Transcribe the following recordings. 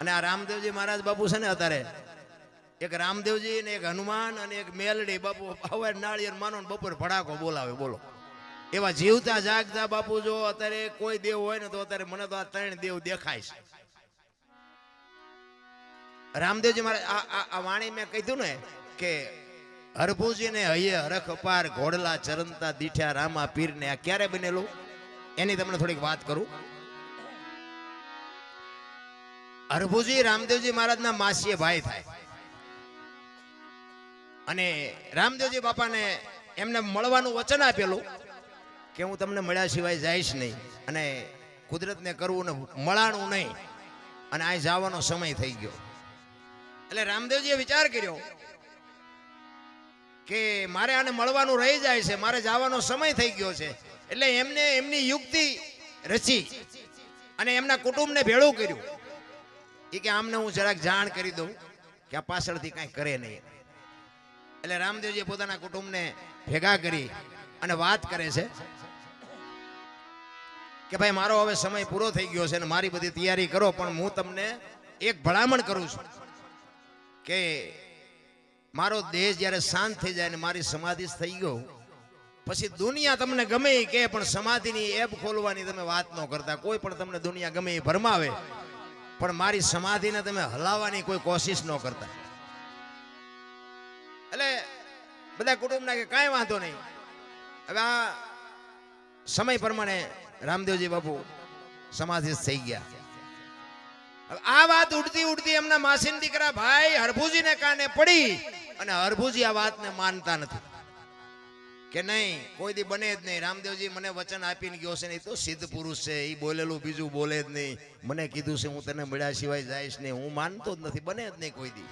અને આ રામદેવજી મહારાજ બાપુ છે ને અત્યારે? એક રામદેવજી ને એક હનુમાન અને એક મેલડી બાપુ હવે નાળિયેર માનો બપોર ભડાકો બોલાવે, બોલો. એવા જીવતા જાગતા બાપુ જો અત્યારે કોઈ દેવ હોય ને તો અત્યારે મને તો આ ત્રણ દેવ દેખાય છે. રામદેવજી મારે આ વાણી મેં કીધું ને કે હરભુજી ને હૈયે હરખ પાર ઘોડલા ચરંતા દીઠ્યા રામા પીર ને આ ક્યારે બનેલું? એની તમને થોડીક વાત કરું. હરભુજી રામદેવજી મહારાજના માસીએ ભાઈ થાય. અને રામદેવજી બાપાને એમને મળવાનું વચન આપેલું કે હું તમને મળ્યા સિવાય જઈશ નહીં અને કુદરતને કરવું ને મળાણું નહીં અને આ જવાનો સમય થઈ ગયો. એટલે રામદેવજીએ વિચાર કર્યો કે મારે આને મળવાનું રહી જાય છે, મારે જવાનો સમય થઈ ગયો છે. એટલે એમને એમની યુક્તિ રચી અને એમના કુટુંબને ભેળું કર્યું. એ કે આમને હું જરાક જાણ કરી દઉં કે આ પાછળથી કાંઈ કરે નહીં. એટલે રામદેવજી પોતાના કુટુંબને ભેગા કરી અને વાત કરે છે કે ભાઈ, મારો હવે સમય પૂરો થઈ ગયો છે અને મારી બધી તૈયારી કરો, પણ હું તમને એક ભલામણ કરું છું કે મારો દેશ જ્યારે શાંત થઈ જાય ને મારી સમાધિ થઈ ગયો, પછી દુનિયા તમને ગમે કે પણ સમાધિની એપ ખોલવાની તમે વાત ન કરતા. કોઈ પણ તમને દુનિયા ગમે એ ભરમાવે. પણ મારી સમાધિને તમે હલાવવાની કોઈ કોશિશ ન કરતા. એટલે બધા કુટુંબના કે કાંઈ વાંધો નહીં. હવે આ સમય પ્રમાણે રામદેવજી બાપુ સમાધિ થઈ ગયા. આ વાત ઉડતી ઉડતી એમના માસીન દીકરા ભાઈ હરભુજીને કાને પડી અને હરભુજી આ વાતને માનતા નથી. કે નહીં, કોઈ દી બને જ નહીં. રામદેવજી મને વચન આપીને ગયો છે નહીં તો સિદ્ધ પુરુષ છે. એ બોલેલું બીજું બોલે જ નહીં. મને કીધું છે હું તને મળ્યા સિવાય જઈશ નહીં. હું માનતો જ નથી. બને જ નહીં કોઈ દી.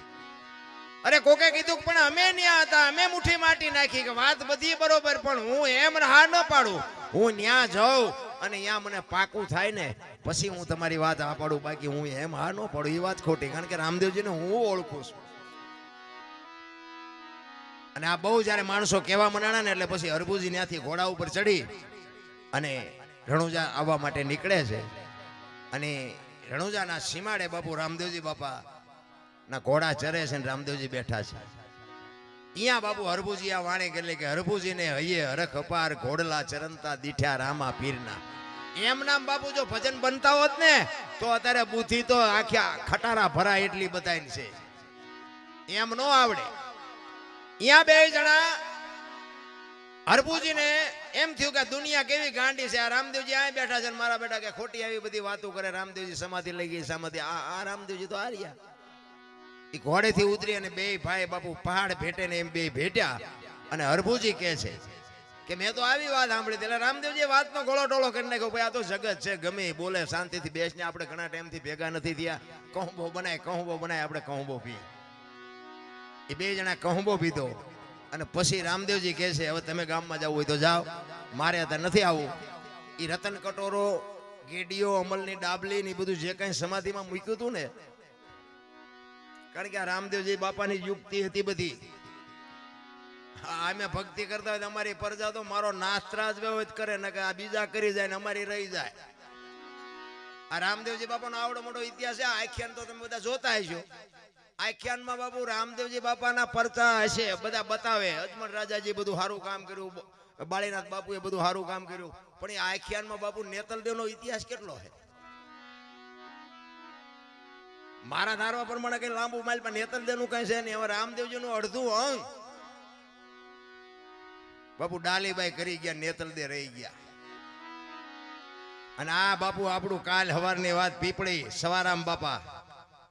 અરે કોકે કીધું પણ અમે ન્યા હતા. અમે મુઠ્ઠી માટી નાખી. કે વાત બધી બરોબર, પણ હું એમ હા ન પાડું. હું ન્યા જાઉં અને ત્યાં મને પાકું થાય ને, પછી હું તમારી વાત આ પાડું. બાકી હું એમ હા ન પાડું. એ વાત ખોટી. કારણ કે રામદેવજીને હું ઓળખું છું. અને આ બહુ જ્યારે માણસો કહેવા મનાણા ને એટલે પછી હરભુજી ત્યાંથી ઘોડા ઉપર ચડી અને રણુજા આવવા માટે નીકળે છે. અને રણુજાના સીમાડે બાપુ રામદેવજી બાપા ના ઘોડા ચરે છે ને રામદેવજી બેઠા છે. અહીંયા બાપુ હરભુજી આ વાણી કરી કે હરભુજીને હૈયે હરખ અપાર ઘોડલા ચરંતા દીઠ્યા રામા પીરના. એમ નામ બાપુ જો ભજન બનતા હોત ને, તો અત્યારે બુદ્ધિ તો આખ્યા ખટારા ભરાય એટલી બધાય છે. એમ નો આવડે. અહીંયા બે જણા હરભુજીને એમ થયું કે દુનિયા કેવી ગાંડી છે? આ રામદેવજી આ બેઠા છે મારા બેટા કે ખોટી આવી બધી વાતો કરે. રામદેવજી સમાધિ લઈ ગઈ, સમાધિ. આ રામદેવજી તો આ રહ્યા એ ઘોડેથી ઉતરી અને બે ભાઈ બાપુ પહાડ ભેટે ને એમ બે ભેટ્યા. અને હરભુજી કહે છે કે મેં તો આવી વાત સાંભળી. એટલે રામદેવજી વાતનો ગોળો ટોળો કરી નાખ્યો. ભાઈ, આ તો જગત છે, ગમે બોલે. શાંતિથી બેસને આપણે ઘણા ટાઈમથી ભેગા નથી થયા. કહુંબો બનાય, કહું બો બનાય, આપણે કહુંબો પીએ. એ બે જણા કહુંબો પીધો. અને પછી રામદેવજી કહે છે, હવે તમે ગામમાં જવું હોય તો જાઓ. મારે ત્યાં નથી આવવું. એ રતન કટોરો, ગેડીઓ, અમલની ડાબલી ને બધું જે કાંઈ સમાધિમાં મૂક્યું હતું ને, કારણ કે આ રામદેવજી બાપાની યુક્તિ હતી બધી. અમે ભક્તિ કરતા હોય અમારી પરજા તો મારો નાસ્ત્રાજ વ્યવહિત કરે, ને કે આ બીજા કરી જાય ને અમારી રહી જાય. આ રામદેવજી બાપાનો આવડો મોટો ઇતિહાસ છે આખ્યાન તો તમે બધા જોતા હશો. આખ્યાનમાં બાપુ રામદેવજી બાપાના પરચા હશે, બધા બતાવે. અજમલ રાજાજી બધું સારું કામ કર્યું બાળીનાથ બાપુએ બધું સારું કામ કર્યું. પણ એ આખ્યાનમાં બાપુ નેતલદેવનો ઇતિહાસ કેટલો છે? મારા ધારવા પ્રમાણે કઈ લાંબુ માઇલ પણ નેતલદેવનું કઈ છે ને હવે રામદેવજીનું અડધું અંગ. બાપુ ડાલીબાઈ કરી ગયા, નેતલદે રહી ગયા. અને આ બાપુ આપણું કાલ હવારની વાત પીપળી, સવારામ બાપા.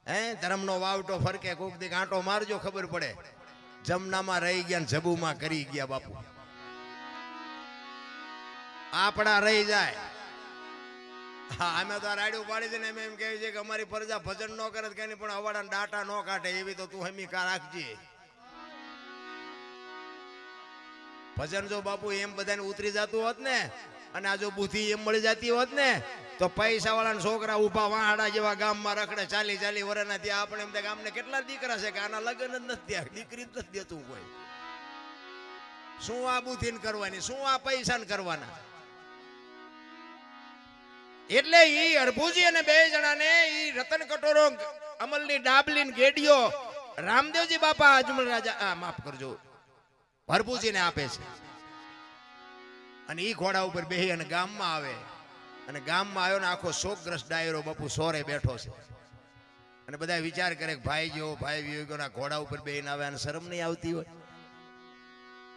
હે, ધર્મનો વાવટો ફરકે, કોક દી કાંટો મારજો, ખબર પડે. જમનામાં રહી ગયા ને જબુમાં કરી ગયા બાપુ. આપણા રહી જાય. હા, અમે તો રાડ્યું પાડી દઈને અમે એમ કહીએ છે કે અમારી પ્રજા ભજન ન કરે કે પણ અવાડા ડાટા ન કાઢે, એવી તો તું હમીકા રાખજે. ભજન જો બાપુ એમ બધાને ઉતરી જતું હોત ને અને આ જો બુદ્ધિ એમ મળી જતી હોત ને, તો પૈસા વાળાના છોકરા ઊભા વાહડા જેવા ગામમાં રખડે ચાલી ચાલી વર્ષના ત્યાં આપણે એમ ગામને કેટલા દીકરા છે કે આના લગ્ન જ નથી દીકરી જ નથી દેતું કોઈ. શું આ બુદ્ધિ કરવાની? શું આ પૈસા કરવાના? એટલે ઈ અરભુજી અને બે જણાને ઈ રતન કટોરો, અમલની ડાબલી ગેડિયો, રામદેવજી બાપા અજમલ રાજા માફ કરજો ભરભુજીને આપે છે. અને એ ઘોડા ઉપર બેહી અને ગામમાં આવે. અને ગામમાં આવ્યો ને આખો શોકગ્રસ્ત ડાયરો બાપુ સોરે બેઠો છે. અને બધા વિચાર કરે કે ભાઈ જેવો ભાઈ વિવેકોના ઘોડા ઉપર બેહીને આવે અને શરમ નહીં આવતી હોય.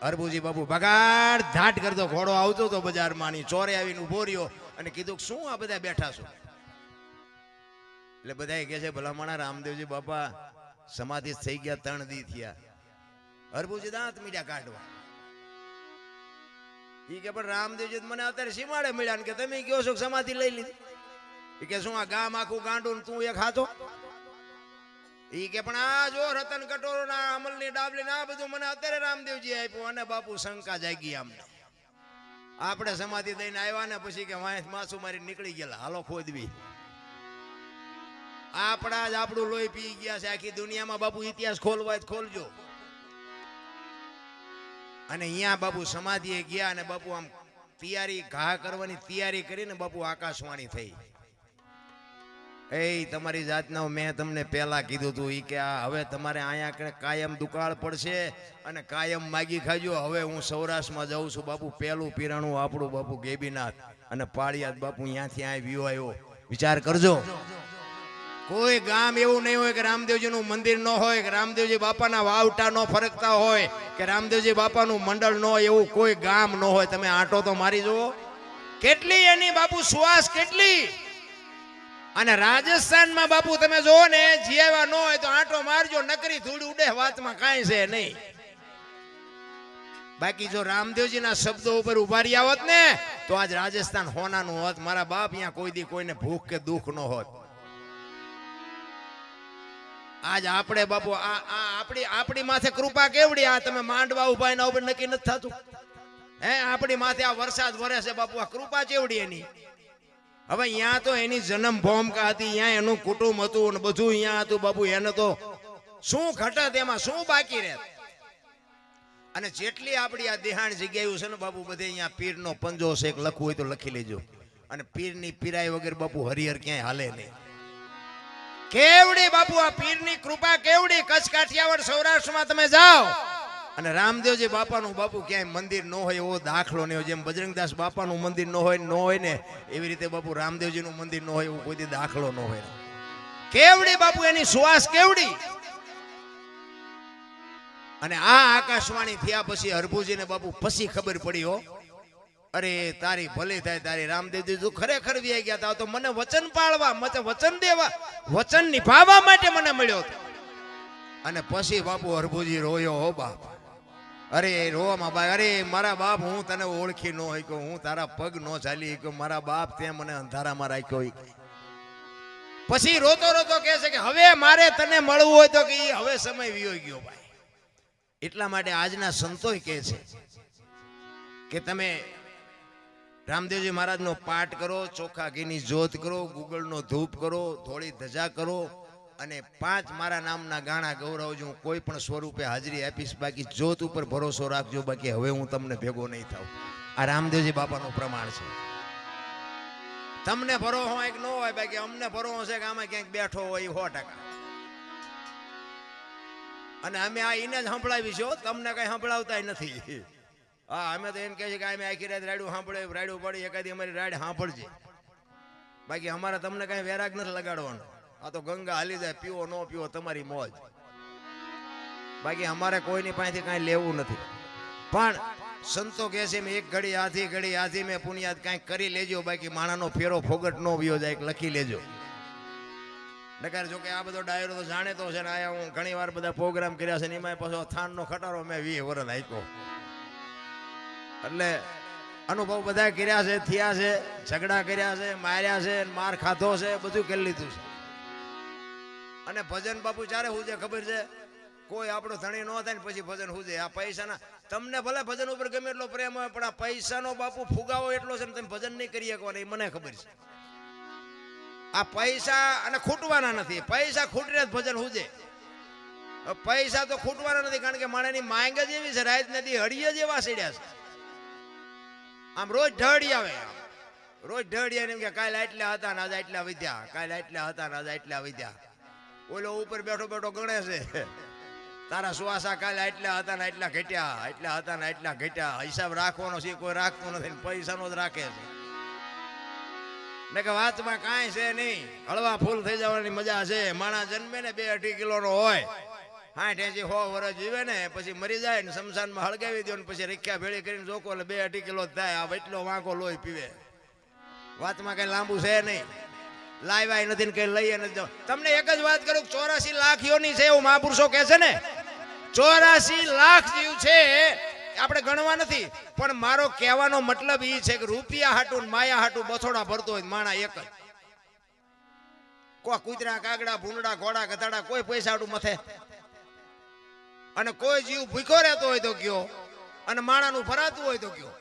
હરભુજી બાપુ બગાડ ધાટ કરતો ઘોડો આવતો હતો બજારમાં ની ચોરે આવીને ઊભો રહ્યો અને કીધું શું આ બધા બેઠા છો? એટલે બધા કહે છે, ભલામણા રામદેવજી બાપા, સમાધિ થઈ ગયા, ત્રણ દી થયા. હરભુજી દાંત મીડિયા કાઢવા. ઈ કે પણ રામદેવજી મને અત્યારે સીમાડે મળ્યા ને કે તમે કયો છો સમાધિ લઈ લીધી? એ કે શું આ ગામ આખું ગાંડું ને તું એક હાથો? એ કે પણ આ જો રતન કટોરો ના અમલની ડાબલી ના બધું મને અત્યારે રામદેવજી આપ્યું અને બાપુ શંકા જાગી આમને આપણે સમાધિ દઈને આવ્યા ને પછી કે વાંસ માસુ મારી નીકળી ગયેલા, હાલો ખોદવી. આપણા જ આપણું લોહી પી ગયા છે, આખી દુનિયામાં બાપુ ઇતિહાસ ખોલવા જ ખોલજો. અને અહીંયા બાપુ સમાધિએ ગયા અને બાપુ આમ તૈયારી, ઘા કરવાની તૈયારી કરીને બાપુ આકાશવાણી થઈ. એ તમારી જાતના મેં તમને પહેલા કીધું હતું એ કે આ હવે તમારે અહીંયા કાયમ દુકાળ પડશે અને કાયમ માગી ખાજો. હવે હું સૌરાષ્ટ્રમાં જાઉં છું. બાપુ પહેલું પીરાણું આપણું બાપુ ગેબીનાથ અને પાળિયાદ બાપુ અહીંયાથી અહીં વ્યૂ આવ્યો. વિચાર કરજો. કોઈ ગામ એવું નહીં હોય કે રામદેવજીનું મંદિર ન હોય, કે રામદેવજી બાપાના વાવટા ન ફરકતા હોય, કે રામદેવજી બાપાનું મંડળ ન હોય એવું કોઈ ગામ ન હોય. તમે આંટો તો મારી જુઓ. કેટલી એની બાપુ સુવાસ કેટલી? અને રાજસ્થાનમાં બાપુ તમે જોવો ને જીવા ન હોય તો આંટો મારજો, નકરી ધૂળ ઉડે, વાતમાં કાંઈ છે નહીં. બાકી જો રામદેવજીના શબ્દો ઉપર ઊભા રહ્યા હોત ને, તો આજ રાજસ્થાન હોનાનું હોત. મારા બાપ અહીંયા કોઈ દી કોઈને ભૂખ કે દુઃખ ન હોત. આજ આપણે બાપુ, આ આ આપણી આપણી માથે કૃપા કેવડી, આ તમે માંડવા ઊભા એના ઉપર નક્કી નથી થતું. હે, આપણી માથે આ વરસાદ વરે છે બાપુ, આ કૃપા કેવડી એની? હવે અહીંયા તો એની જન્મ ભૂમિકા હતી અહીંયા એનું કુટુંબ હતું અને બધું અહીંયા હતું બાપુ, એને તો શું ઘટત એમાં શું બાકી રહે? અને જેટલી આપણી આ દેહાણ જગ્યાઓ છે ને બાપુ, બધે અહીંયા પીરનો પંજો છે લખવું હોય તો લખી લેજો. અને પીરની પીરાય વગર બાપુ હરિહર ક્યાંય હાલે નહીં. કેવડી બાપુ, આ પીરની કૃપા કેવડી? કચ્છ કાઠિયાવાડ સૌરાષ્ટ્રમાં તમે જાઓ. અને રામદેવજી બાપાનું બાપુ ક્યાંય મંદિર ન હોય, એવો દાખલો નહીં હોય, જેમ બજરંગદાસ બાપાનું મંદિર ન હોય ન હોય ને, એવી રીતે બાપુ રામદેવજીનું મંદિર ન હોય, એવો કોઈ દાખલો ન હોય. કેવડી બાપુ, એની સુવાસ કેવડી? અને આ આકાશવાણી થયા પછી હરભુજીને બાપુ પછી ખબર પડી હો. અરે, તારી ભલે થાય, તારી રામદેવજી તું ખરેખર વ્યાઈ ગયા તા, તો મને વચન પાળવા, મને વચન દેવા, વચન નિભાવવા માટે મને મળ્યો હતો. અને પછી બાપુ હરભુજી રોયો, હો બાપ, અરે રોવામાં બાપ, અરે, મારા બાપ, હું તને ઓળખી ન હોય હું તારા પગ ન ચાલી કે મારા બાપ તે મને અંધારામાં રાખ્યો હોય પછી રોતો રોતો કહે છે કે, હવે મારે તને મળવું હોય તો કે હવે સમય વિયો ગયો ભાઈ. એટલા માટે આજના સંતોય કહે છે કે તમે રામદેવજી મહારાજનો પાઠ કરો, ચોખા ઘીની જોત કરો, ગુગળનો ધૂપ કરો થોડી ધજા કરો અને પાંચ મારા નામના ગાણા ગૌરવજો, હું કોઈ પણ સ્વરૂપે હાજરી આપીશ, બાકી જોત ઉપર ભરોસો રાખજો, બાકી હવે હું તમને ભેગો નહીં થાઉં. આ રામદેવજી બાપાનું પ્રમાણ છે. તમને ભરો હોય કે ન હોય, બાકી અમને ભરો હશે કે આમાં ક્યાંક બેઠો હોય સો ટકા. અને અમે આ એને જ સંભળાવી છો તમને કઈ સંભળાવતા નથી. હા, અમે તો એમ કહે છે કે અમે આખી રાત રાડું સાંભળે, રાડું પડી એકાદી અમારી રાડ સાંભળજે. બાકી અમારે તમને કઈ વેરાગ નથી લગાડવાનો. આ તો ગંગા હાલી જાય, પીવો, ન પીવો, તમારી મોજ. બાકી અમારે કોઈની પાસેથી કાંઈ લેવું નથી. પણ સંતો કહે છે એક ઘડી આથી ઘડી આથી મેં પુણ્યાત કાંઈક કરી લેજો, બાકી માણાનો ફેરો ફોગટ ન વ્યો જાય લખી લેજો. નકાર જો કે આ બધો ડાયરો તો જાણે તો છે ને આયા હું ઘણી વાર બધા પ્રોગ્રામ કર્યા છે ને એમાં પાછો થાનનો ખટારો મેં વીસ વર્ષ આપ્યો. એટલે અનુભવ બધા કર્યા છે, થયા છે, ઝઘડા કર્યા છે, માર્યા છે માર ખાધો છે, બધું કરી લીધું છે. અને ભજન બાપુ ચારે હું છે ખબર છે, કોઈ આપણો ધણી ન થાય ને પછી ભજન હું આ પૈસાના, તમને ભલે ભજન ઉપર ગમે એટલો પ્રેમ હોય, પણ આ પૈસાનો બાપુ ફુગાવો એટલો છે ને તમે ભજન નહીં કરી શકો એ મને ખબર છે. આ પૈસા અને ખૂટવાના નથી. પૈસા ખૂટીને જ ભજન હુજે. પૈસા તો ખૂટવાના નથી, કારણ કે માણેની માંગ જ એવી છે રાત નથી હળીએ જ એવા સીડ્યા છે. આમ રોજ ઢળી આવે રોજ ઢળી એમ કે કાલે આટલા હતા ને આજે એટલા વિદ્યા કાલે એટલા હતા ને આજે એટલા વિદ્યા ઓલો ઉપર બેઠો બેઠો ગણે છે. તારા સુવાસા કાલે એટલા હતા ને એટલા ઘટ્યા એટલા હતા ને એટલા ઘટ્યા. હિસાબ રાખવાનો છે, કોઈ રાખતો નથી ને પૈસાનો જ રાખે છે. ને કે વાતમાં કાંઈ છે નહીં. હળવા ફૂલ થઈ જવાની મજા છે. માણસ જન્મે ને બે અઢી કિલોનો હોય. સાઠ એસી હો વર્ષ જીવે ને, પછી મરી જાય ને શમશાનમાં હળગાવી દો ને, પછી રીખ્યા ભેળી કરીને જોકો એટલે બે અઢી કિલો થાય, આ એટલો વાંકો લોહી પીવે. વાતમાં કઈ લાંબુ છે નહીં. લાવ્યા નથી ને કઈ લઈએ નથી તમને એક જ વાત કરું, ચોરાસી લાખ યોની છે એવું મહાપુરુષો કહે છે ને? ચોરાસી લાખ જીવ છે, આપણે ગણવા નથી, પણ મારો કહેવાનો મતલબ એ છે કે રૂપિયા હાટું માયા હાટું બથોડા ભરતો હોય માણા એક જ. કોઈ કૂતરા કાગડા ભૂંડા ઘોડા, ગધાડા કોઈ પૈસા હાટું મથે. અને કોઈ જીવ ભૂખ્યો રહેતો હોય તો કયો અને માણાનું ફરાતું હોય તો કયો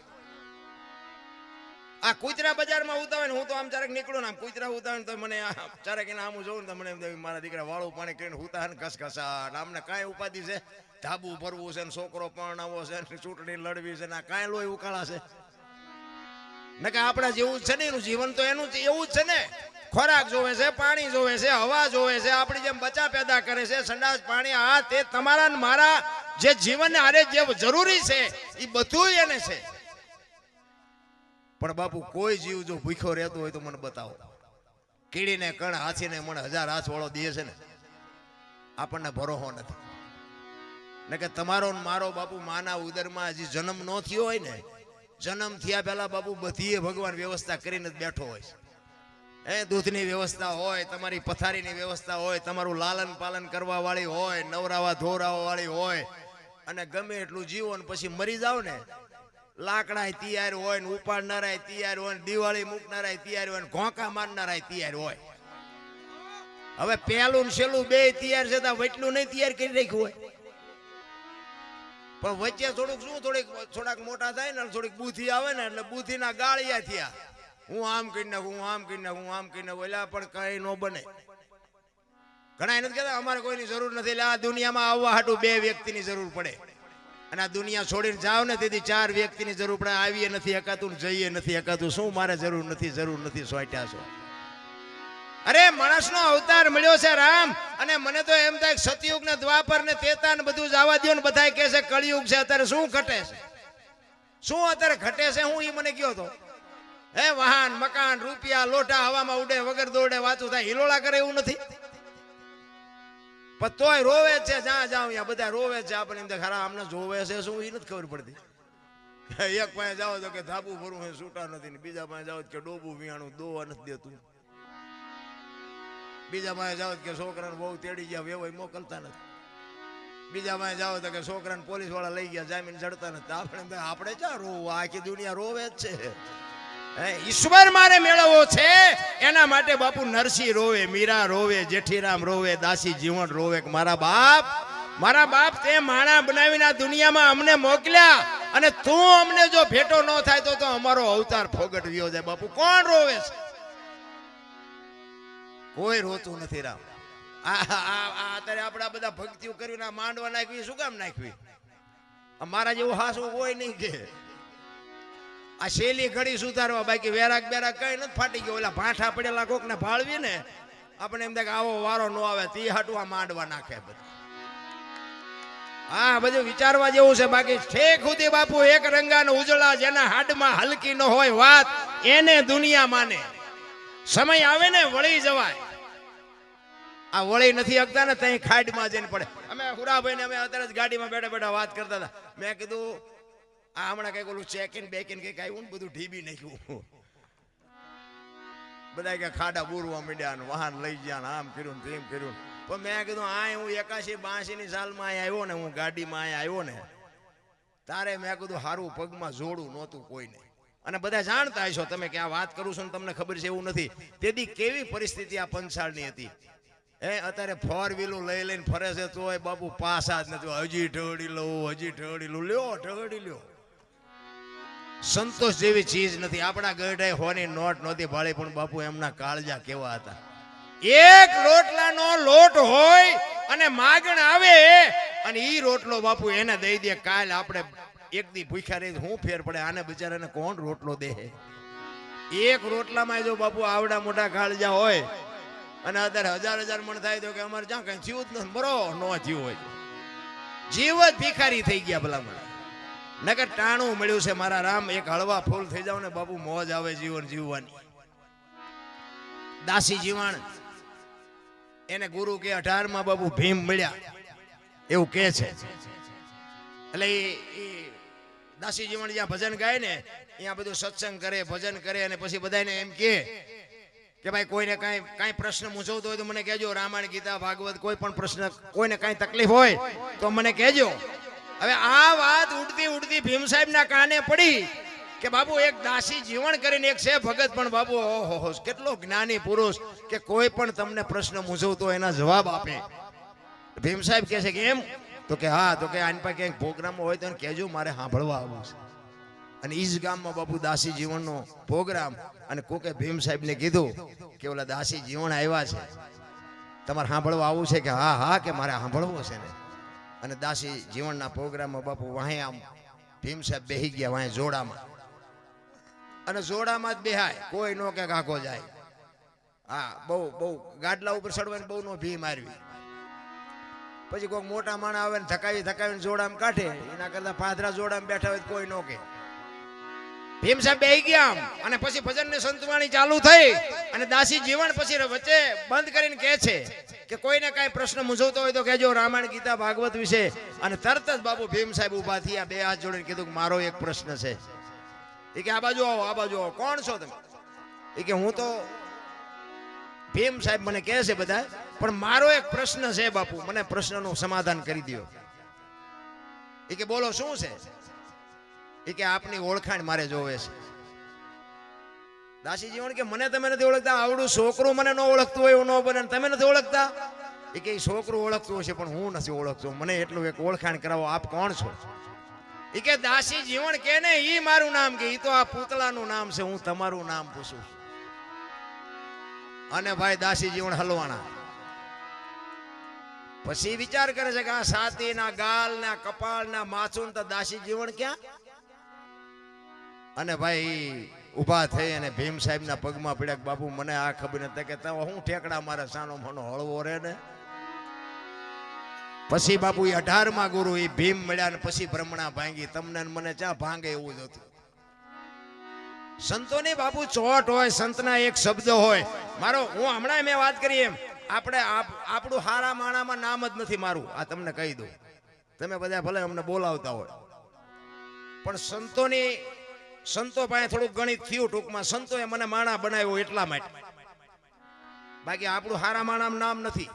આ કુતરા બજારમાં ઉતાવે ને હું તો આમ ચારેક નીકળું ને આમ કુતરા ઉતાવે તો મને ચારેક એને આમ જોઉં ને તો મને મારા દીકરા વાળું પાણી કરીને ઉતા ને ઘસઘસા. ને આમને કાંઈ ઉપાધિ છે? ધાબુ ભરવું છે ને છોકરો પરણાવો છે ને ચૂંટણી લડવી છે ને આ કાંઈ લોહી ઉકાળા છે? ને કે આપણા જેવું છે ને, એનું જીવન તો એનું એવું જ છે ને. ખોરાક જોવે છે, પાણી જોવે છે, હવા જોવે છે, આપણી જેમ બચા પેદા કરે છે, સંડાસ પાણી, આ તે તમારા મારા જે જીવન હારે જે જરૂરી છે એ બધું એને છે. પણ બાપુ, કોઈ જીવ જો ભૂખ્યો રહેતો હોય તો મને બતાવો. કીડીને કણ, હાથીને મને હજાર હાથ વાળો દે છે ને. આપણને ભરોહો નથી. ને કે તમારો મારો બાપુ, માના ઉદરમાં હજી જન્મ ન થયો હોય ને જન્મ થયા પહેલા બાપુ બધીએ ભગવાન વ્યવસ્થા કરીને જ બેઠો હોય એ દૂધની વ્યવસ્થા હોય, તમારી પથારીની વ્યવસ્થા હોય, તમારું લાલન પાલન કરવા વાળી હોય, નવરાવા ધોરાવા વાળી હોય, અને ગમે એટલું જીવો ને પછી મરી જાવ ને લાકડા તૈયાર હોય ને ઉપાડનારાય તૈયાર હોય ને દિવાળી મૂકનારાય તૈયાર હોય ને ઘોંકા મારનારાય તૈયાર હોય. હવે પહેલું ને છેલ્લું બે તૈયાર છે તો વચલું નહીં તૈયાર કરી રાખ્યું હોય. પણ વચ્ચે થોડુંક શું, થોડીક, થોડાક મોટા થાય ને, થોડીક બુથી આવે ને, એટલે બુથીના ગાળિયા થયા. હું આમ કરી નાખું, હું આમ કરી નાખું, હું આમ કરી નાખું, એટલે પણ કઈ ન બને. ઘણા એ નથી કહેતા અમારે કોઈની જરૂર નથી, એટલે આ દુનિયામાં આવવા હાટું બે વ્યક્તિની જરૂર પડે. અને આ દુનિયા છોડીને જાવ ને, તેથી ચાર વ્યક્તિની જરૂર પડે, આવીએ નથી એકાતું જઈએ નથી, એકાતું શું, મારે જરૂર નથી જરૂર નથી, સોટ્યા છો. અરે, માણસનો અવતાર મળ્યો છે રામ. અને મને તો એમ થાય સતયુગ ને દ્વાપર ને તેતા ને બધું જવા દો ને બધા કહે છે, કળિયુગ છે, અત્યારે શું ઘટે છે? શું અત્યારે ઘટે છે? હું એ મને કયો તો? હે, વાહન, મકાન, રૂપિયા, લોટા હવામાં ઉડે, વગર દોડે, વાતું થાય. હિલોળા કરે એવું નથી. પણ તોય રોવે છે, જ્યાં જાઉં ત્યાં બધા રોવે છે. આપણે એમ તો ખરા અમને જોવે છે શું? એ નથી ખબર પડતી. એક પાસે જાઓ તો કે ધાબુ ભરવું એ છૂટા નથી ને બીજા પાસે જાઓ કે ડોબું વિયાણું દોવા નથી દેતું. બીજા માં જાઓ કે છોકરાને બહુ તેડી ગયા, વેવાય મોકલતા નથી. બીજા માં જાઓ તો કે છોકરાને પોલીસવાળા લઈ ગયા, જામીન જડતા નથી. આપણે આપણે ક્યાં રોવું? આખી દુનિયા રોવે જ છે. ઈશ્વર મારે મેળવવો છે. એના માટે બાપુ નરસિંહ રોવે, મીરા રોવે, જેઠીરામ રોવે, દાસી જીવન રોવે. કે મારા બાપ મારા બાપ તે માણા બનાવીને દુનિયામાં અમને મોકલ્યા અને તું અમને જો ભેટો ન થાય તો તો અમારો અવતાર ફોગટ ફોગટવ્યો જાય. બાપુ, કોણ રોવે છે? કોઈ રોતું નથી રામ. અત્યારે આપણે આ બધા ભક્તિઓ કર્યું ના માંડવા નાખવી, શું કામ નાખવી? મારા જેવું હાસવું કોઈ નહીં કે. આ શેલી ઘડી સુધારવા, બાકી વેરાક બેરાક કઈ નથી ફાટી ગયો. ઓલા ભાંઠા પડેલા કોક ને ભાળવી ને આપણે એમ થાય આવો વારો ન આવે, તી હટવા માંડવા નાખે બધું. હા બધું વિચારવા જેવું છે, બાકી ઠેક સુધી બાપુ એક રંગાનો ઉજળા જેના હાડમાં હલકી ન હોય વાત, એને દુનિયા માને. સમય આવે ને, વળી જવાય. આ વળી નથી હકતા ને ત્યાં ખાડમાં જઈને પડે. અમે હુરાભાઈ ને અમે અત્યારે જ ગાડીમાં બેઠા બેઠા વાત કરતા હતા. મેં કીધું, આ હમણાં કંઈક ઓલું બેક ને કંઈક આવ્યું ને, બધું ઢીબી નાખ્યું. બધા કે ખાડા બુરવા મીડ્યા ને, વાહન લઈ ગયા ને, આમ કર્યું તેમ કર્યું પણ મેં કીધું આ હું એકાશી બાસી ની સાલમાં અહીંયા આવ્યો ને, હું ગાડીમાં અહીંયા આવ્યો ને. તારે મેં કીધું, હારું પગમાં જોડું નહોતું કોઈને. અને બધા જાણતા હશો, તમે કે આ વાત કરું છું તમને ખબર છે એવું નથી. તેથી કેવી પરિસ્થિતિ આ પંચાળની હતી? એ અત્યારે ફોર વ્હીલું લઈ લઈને ફરે છે તોય બાપુ પાસા જ નથી. હજી ઠગડી લઉં, હજી ઠગડી લઉં. લ્યો ઠગડી લ્યો. સંતોષ જેવી ચીજ નથી. આપણા ગઢે હોની નોટ નહોતી ભાળી, પણ બાપુ એમના કાળજા કેવા હતા. એક રોટલાનો લોટ હોય અને માગણ આવે, અને ઈ રોટલો બાપુ એને દઈ દે. કાલ આપણે એક દી ભૂખ્યા રહી હું ફેર પડે? આને બિચારાને કોણ રોટલો દે? એક રોટલામાં જો બાપુ આવડા મોટા કાળજા હોય, અને અત્યારે હજાર હજાર મણ થાય તો કે અમારે જ્યાં કઈ જીવ જ નથી. બરો, ન જીવ હોય. જીવ જ ભિખારી થઈ ગયા ભલા મને નકર ટાણું મળ્યું છે મારા રામ, એક હળવા ફૂલ થઈ જાવ ને બાપુ મોજ આવે જીવન જીવવાની. દાસી જીવાણ, એને ગુરુ કે અઢારમાં બાપુ ભીમ મળ્યા. એવું કે છે. એટલે દાસી જીવન જ્યાં ભજન ગાય ને, ત્યાં બધું સત્સંગ કરે, ભજન કરે અને પછી બધાને એમ કે કે ભાઈ કોઈને કાંઈ કાંઈ પ્રશ્ન મૂંઝવતો હોય તો મને કહેજો, રામાયણ, ગીતા, ભાગવત, કોઈ પણ પ્રશ્ન, કોઈને કાંઈ તકલીફ હોય તો મને કહેજો. હવે આ વાત ઉડતી ઉડતી ભીમ સાહેબના કાને પડી કે બાબુ એક દાસી જીવન કરીને એક છે ભગત, પણ બાબુ ઓહો કેટલો જ્ઞાની પુરુષ કે કોઈ પણ તમને પ્રશ્ન મૂંઝવતો એના જવાબ આપે. ભીમ સાહેબ કહે છે કે એમ તો કે હા, તો કે આની પાસે ક્યાંક પ્રોગ્રામ હોય તો કહેજો, મારે સાંભળવા આવવું છે. અને ઈ જ ગામમાં બાપુ દાસી જીવનનો પ્રોગ્રામ અને કોકે ભીમ સાહેબને કીધું કે ઓલા દાસી જીવન આવ્યા છે. તમારે સાંભળવા આવવું છે કે હા હા, કે મારે સાંભળવું છે ને? અને દાસી જીવનના પ્રોગ્રામમાં બાપુ વાંહે આમ ભીમ સાહેબ બેહી ગયા વાંહે જોડામાં. અને જોડામાં જ બેહાય, કોઈ નો કે કાકો જાય. હા, બહુ બહુ ગાડલા ઉપર ચડવાની બહુ નો ભી મારવી પછી કોઈક મોટા માણા આવે ને ધકાવી ધકાવીને જોડામ કાઢે, એના કરતા પાદરા જોડામ બેઠા હોય કોઈ નો કે ભીમ સાહેબ બેહી ગયા અને પછી ભજનની સંતવાણી ચાલુ થઈ, અને દાસી જીવન પછી વચ્ચે બંધ કરીને કહે છે કે કોઈને કાંઈ પ્રશ્ન મૂંઝવતો હોય તો કહેજો રામાયણ, ગીતા, ભાગવત વિશે. અને તરત જ બાબુ ભીમ સાહેબ ઊભા થયા, બે હાથ જોડીને કીધું કે મારો એક પ્રશ્ન છે. એ કે આ બાજુ આવો, આ બાજુ આવો. કોણ છો તમે? એ કે હું તો ભીમ સાહેબ મને કહે છે બધા, પણ મારો એક પ્રશ્ન છે બાપુ. મને પ્રશ્નનું સમાધાન કરી દો એ કે, બોલો, શું છે? એ કે, આપની ઓળખાણ મારે જોવે છે. દાસી જીવન કે, મને તમે નથી ઓળખતા, આવડું છોકરું મને ન ઓળખતું હોય એવું ન બને તમે નથી ઓળખતા? એ કે છોકરું ઓળખતું હશે, પણ હું નથી ઓળખતો. મને એટલું એક ઓળખાણ કરાવો, આપ કોણ છો? એ કે દાસી જીવન કે ને એ મારું નામ કે એ તો આ પૂતળાનું નામ છે, હું તમારું નામ પૂછું છું. અને ભાઈ દાસી જીવન હલવાણા પછી વિચાર કરે છે કે આ સાતી ના ગાલ ના કપાળ ના માછું તો દાસી જીવન ક્યાં? અને ભાઈ ઊભા થઈ અને ભીમ સાહેબના પગમાં પડ્યા બાપુ, મને આ ખબર નથી કે તમે હું ઠેકડા મારે સાનો મનો હળવો રે ને? પછી બાપુ એ અઢારમાં ગુરુ એ ભીમ મળ્યા ને પછી ભ્રમણા ભાંગી. તમને મને ચા ભાંગે એવું જ હતું. સંતોની બાપુ ચોટ હોય, સંતના એક શબ્દ હોય. મારો, હું હમણાં મેં વાત કરી એમ. આપણે આપણું હારા માણામાં નામ જ નથી મારું આ તમને કહી દઉં. તમે બધા ભલે અમને બોલાવતા હોય. પણ સંતોની, સંતો પાસે થોડુંક ગણિત થયું ટૂંકમાં, સંતોએ મને માણા બનાવ્યો એટલા માટે. બાકી આપણું હારા માણામાં નામ નથી.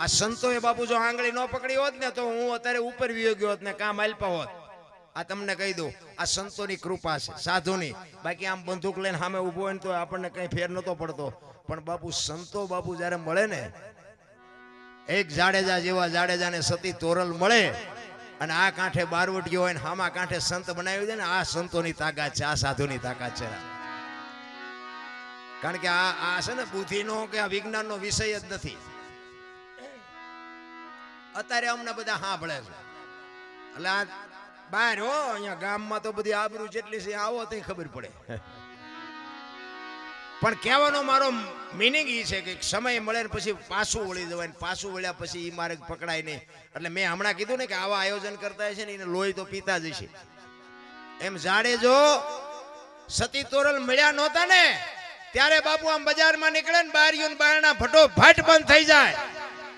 આ સંતોએ બાપુ જો આંગળી ન પકડી હોત ને, તો હું અત્યારે ઉપર વિયો ગયો હોત ને, કામ આલપા હોત. આ તમને કહી દઉં, આ સંતોની કૃપા છે, સાધુની. બાકી આમ બંદૂક લઈને સામે ઊભો હોય ને તો આપણને કઈ ફેર નતો પડતો. પણ બાપુ, સંતો બાપુ જ્યારે મળે ને, એક જાડેજા જેવા જાડેજાને સતી તોરલ મળે અને આ કાંઠે બારવટીયો હોય ને હામા કાંઠે સંત બનાવી દે ને, આ સંતોની તાકાત છે, આ સાધુની તાકાત છે. કારણ કે આ આ છે ને બુદ્ધિનો કે આ વિજ્ઞાનનો વિષય જ નથી. અત્યારે અમને બધા હા ભળે છે. એટલે આ બહાર હો અહીંયા ગામમાં તો બધી આબરૂ જેટલી છે, આવો તો ખબર પડે. પણ કહેવાનો મારો મિનિંગ એ છે કે સમય મળે ને પછી પાછું વળી જવાય પાછું વળ્યા પછી એ મારે પકડાય નહીં. એટલે મેં હમણાં કીધું ને કે આવા આયોજન કરતા છે ને એને લોહી તો પીતા જ છે એમ જાડે જો સતી તોરલ મળ્યા નહોતા ને, ત્યારે બાપુ આમ બજારમાં નીકળે ને બારીઓ બારણા ભટો ભટ બંધ થઈ જાય.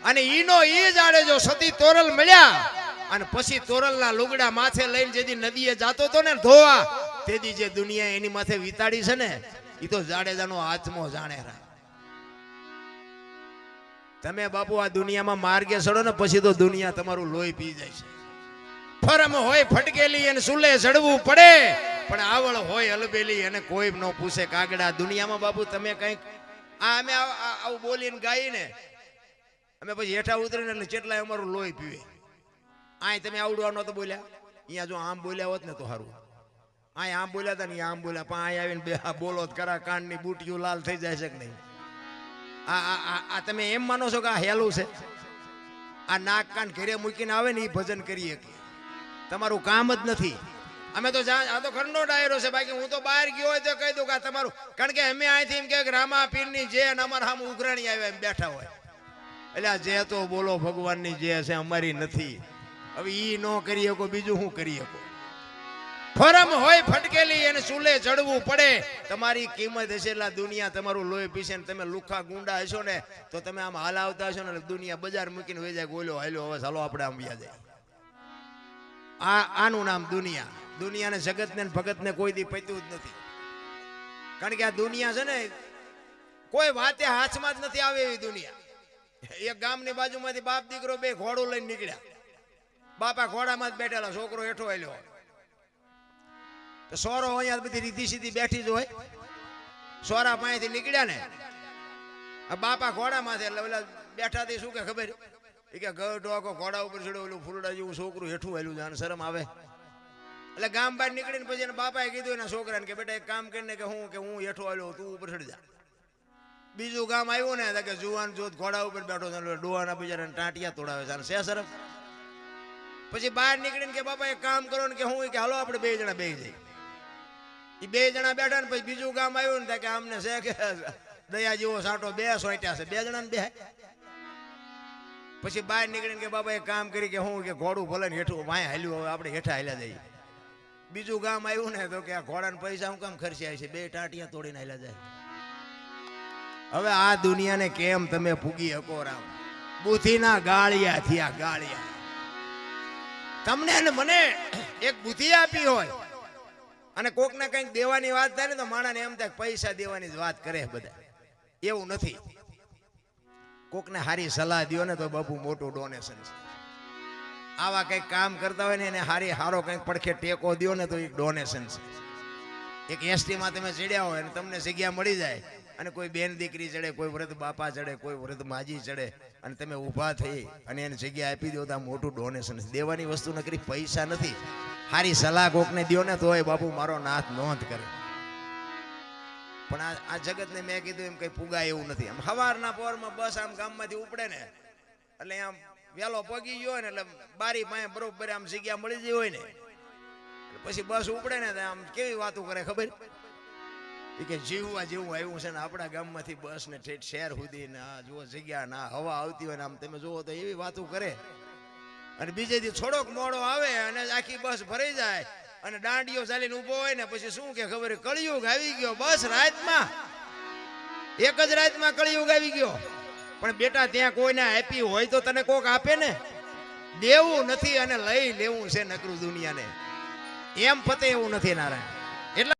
અને ઈનો ઈ જાડે જો સતી તોરલ મળ્યા અને પછી તોરલના લુગડા માથે લઈને જેથી નદીએ જાતો તો ને ધોવા તેથી જે દુનિયા એની માથે વિતાડી છે ને એ તો જાડેજાનો આત્મો જાણે રા તમે બાપુ આ દુનિયામાં માર્ગે ચડો ને પછી તો દુનિયા તમારું લોહી પી જાય છે. ફરમ હોય ફટકેલી અને સુલે ચડવું પડે, પણ આવળ હોય અલબેલી અને કોઈ ન પૂછે કાગડા. દુનિયામાં બાપુ તમે કંઈક, આ અમે આવું બોલીને ગાઈને, અમે પછી હેઠા ઉતરીને એટલે કેટલાય અમારું લોહી પીવે. આય તમે આવડવા નહોતો બોલ્યા. અહીંયા જો આમ બોલ્યા હોત ને તો સારું આય આમ બોલ્યા હતા ને આમ બોલ્યા. પણ અહીં આવીને બે આ બોલો કરા કાનની બુટીઓ લાલ થઈ જાય છે કે નહીં? આ, આ- આ આ તમે એમ માનો છો કે આ હેલું છે? આ નાક કાન ઘરે મૂકીને આવે ને એ ભજન કરીએ તમારું કામ જ નથી. અમે તો આ તો ઘરનો ડાયરો છે. બાકી હું તો બહાર ગયો હોય તો કહી દઉં કે તમારું. કારણ કે અમે અહીંથી એમ કે રામા પીરની જે અને અમારા સામે ઉઘરાણી આવ્યા એમ બેઠા હોય. એટલે આ જે તો બોલો ભગવાનની જે છે, અમારી નથી. હવે ઈ ન કરી શકો, બીજું શું કરી શકો? ફરમ હોય ફટકેલી એને ચૂલે ચડવું પડે. તમારી કિંમત હશે એટલે દુનિયા તમારું લોહી પીશે ને તમે લુખા ગુંડા હશો ને, તો તમે આમ હલાવતા હશો ને દુનિયા બજાર મૂકીને વહી જાય ગોલ્યો હાલ્યો, હવે ચાલો આપણે આમ વ્યા જાય. આ, આનું નામ દુનિયા. દુનિયાને જગતને ભગતને કોઈ દી પત્યું જ નથી. કારણ કે આ દુનિયા છે ને, કોઈ વાતે હાથમાં જ નથી આવે એવી દુનિયા. એક ગામની બાજુમાંથી બાપ દીકરો બે ઘોડું લઈને નીકળ્યા. બાપા ઘોડામાં જ બેઠેલા, છોકરો હેઠો આવ્યો સોરો અહીંયા બધી રીધી સીધી બેઠી જ હોય. સોરા પાસેથી નીકળ્યા ને, આ બાપા ઘોડામાંથી એટલે ઓલા બેઠાથી શું કે ખબર? એ કે ગઢ આખો ઘોડા ઉપર ચડ્યો, ઓલું ફૂલડા જેવું છોકરું હેઠું હેલું જાણે શરમ આવે? એટલે ગામ બહાર નીકળીને પછી એના બાપાએ કીધું, એના છોકરાને કે બેટા એક કામ કરીને કે હું કે હું હેઠો આવ્યો તું ઉપર ચડી જા. બીજું ગામ આવ્યું ને કે જુવાન જોત ઘોડા ઉપર બેઠો છે ડોહાના બિચારાને ટાંટિયા તોડાવે છે શે શરમ? પછી બહાર નીકળીને કે બાપા, એક કામ કરો ને કે હું કે, હાલો, આપણે બે જણા બે જઈ એ બે જણા બેઠા ને પછી બીજું ગામ આવ્યું ને કે આમને છે કે દયા જેવો સાટો બે સોટ્યા છે. બે જણા બે? પછી બહાર નીકળીને કે બાપા, એક કામ કરી કે હું કે ઘોડું ભલે ને હેઠું વાય હાલ્યું હવે આપણે હેઠા હાલ્યા જઈએ. બીજું ગામ આવ્યું ને તો કે આ ઘોડાને પૈસા હું કામ ખર્ચ્યા છે? બે ટાટિયા તોડીને હાલ્યા જાય. હવે આ દુનિયાને કેમ તમે ભૂગી શકો રામ? બુથીના ગાળિયા થયા ગાળિયા. તમને અને મને એક બુદ્ધિ આપી હોય અને કોકને કંઈક દેવાની વાત થાય ને તો માણાને એમ થાય પૈસા દેવાની વાત કરે બધા. એવું નથી. કોકને સારી સલાહ દ્યો ને તો બાપુ મોટું ડોનેશન છે. આવા કંઈક કામ કરતા હોય ને એને હારી હારો કંઈક પડખે ટેકો દો ને તો એક ડોનેશન છે. એક એસટીમાં તમે ચડ્યા હોય અને તમને જગ્યા મળી જાય. અને કોઈ બેન દીકરી ચડે, કોઈ વૃદ્ધ બાપા ચડે, કોઈ વૃદ્ધ માજી ચડે અને તમે ઊભા થઈ અને એને જગ્યા આપી દો તો મોટું ડોનેશન દેવાની વસ્તુ નકરી પૈસા નથી. હારી સલાહ કોકને દો ને તોય બાપુ મારો નાથ નોંધ કરે. પણ આ જગતને મેં કીધું એમ કઈ પુગાય એવું નથી. આમ સવારના પોરમાં બસ આમ ગામમાંથી ઉપડે ને, એટલે આમ વહેલો પગી ગયો ને, એટલે બારી પાસે બરોબર આમ જગ્યા મળી ગઈ હોય ને. પછી બસ ઉપડે ને આમ કેવી વાતો કરે ખબર? ઈ કે જીવવા જેવું આવ્યું છે ને આપણા ગામમાંથી બસ ને ઠેઠ શહેર સુધી ને જુઓ જગ્યા ના હવા આવતી હોય ને આમ તમે જુઓ તો એવી વાતો કરે. અને બીજે દી થોડોક મોડો આવે અને આખી બસ ભરાઈ જાય અને દાંડીઓ ચાલીને ઊભો હોય ને પછી શું કે ખબર કળિયુગ આવી ગયો બસ રાતમાં. એક જ રાતમાં કળિયુગ આવી ગયો. પણ બેટા, ત્યાં કોઈને આપી હોય તો તને કોક આપે ને? દેવું નથી અને લઈ લેવું છે નકરું દુનિયાને. એમ પતે એવું નથી નારાયણ. એટલે